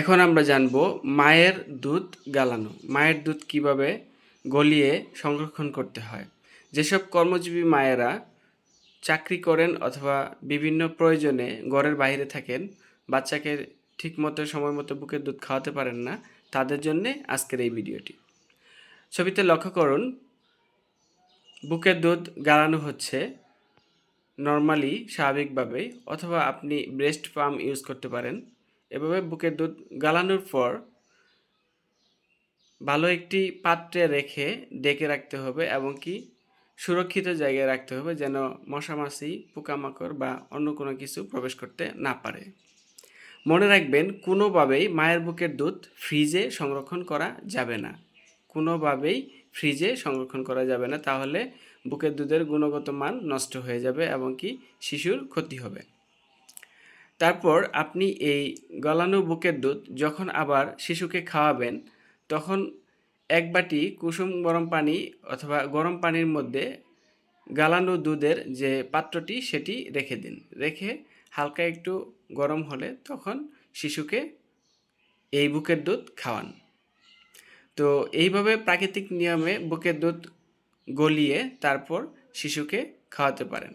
এখন আমরা জানব মায়ের দুধ গালানো। মায়ের দুধ কীভাবে গলিয়ে সংরক্ষণ করতে হয়? যেসব কর্মজীবী মায়েরা চাকরি করেন অথবা বিভিন্ন প্রয়োজনে ঘরের বাইরে থাকেন, বাচ্চাকে ঠিকমতো সময় মতো বুকের দুধ খাওয়াতে পারেন না, তাদের জন্যে আজকের এই ভিডিওটি। ছবিতে লক্ষ্য করুন, বুকের দুধ গালানো হচ্ছে নর্মালি স্বাভাবিকভাবে অথবা আপনি ব্রেস্ট পাম্প ইউজ করতে পারেন। এভাবে বুকের দুধ গালানোর পর ভালো একটি পাত্রে রেখে ডেকে রাখতে হবে এবং কি সুরক্ষিত জায়গায় রাখতে হবে যেন মশামাছি পোকামাকড় বা অন্য কোনো কিছু প্রবেশ করতে না পারে। মনে রাখবেন, কোনোভাবেই মায়ের বুকের দুধ ফ্রিজে সংরক্ষণ করা যাবে না। কোনোভাবেই ফ্রিজে সংরক্ষণ করা যাবে না, তাহলে বুকের দুধের গুণগত মান নষ্ট হয়ে যাবে এবং কি শিশুর ক্ষতি হবে। তারপর আপনি এই গলানো বুকের দুধ যখন আবার শিশুকে খাওয়াবেন, তখন এক বাটি কুসুম গরম পানি অথবা গরম পানির মধ্যে গালানো দুধের যে পাত্রটি, সেটি রেখে দিন। রেখে হালকা একটু গরম হলে তখন শিশুকে এই বুকের দুধ খাওয়ান। তো এইভাবে প্রাকৃতিক নিয়মে বুকের দুধ গলিয়ে তারপর শিশুকে খাওয়াতে পারেন।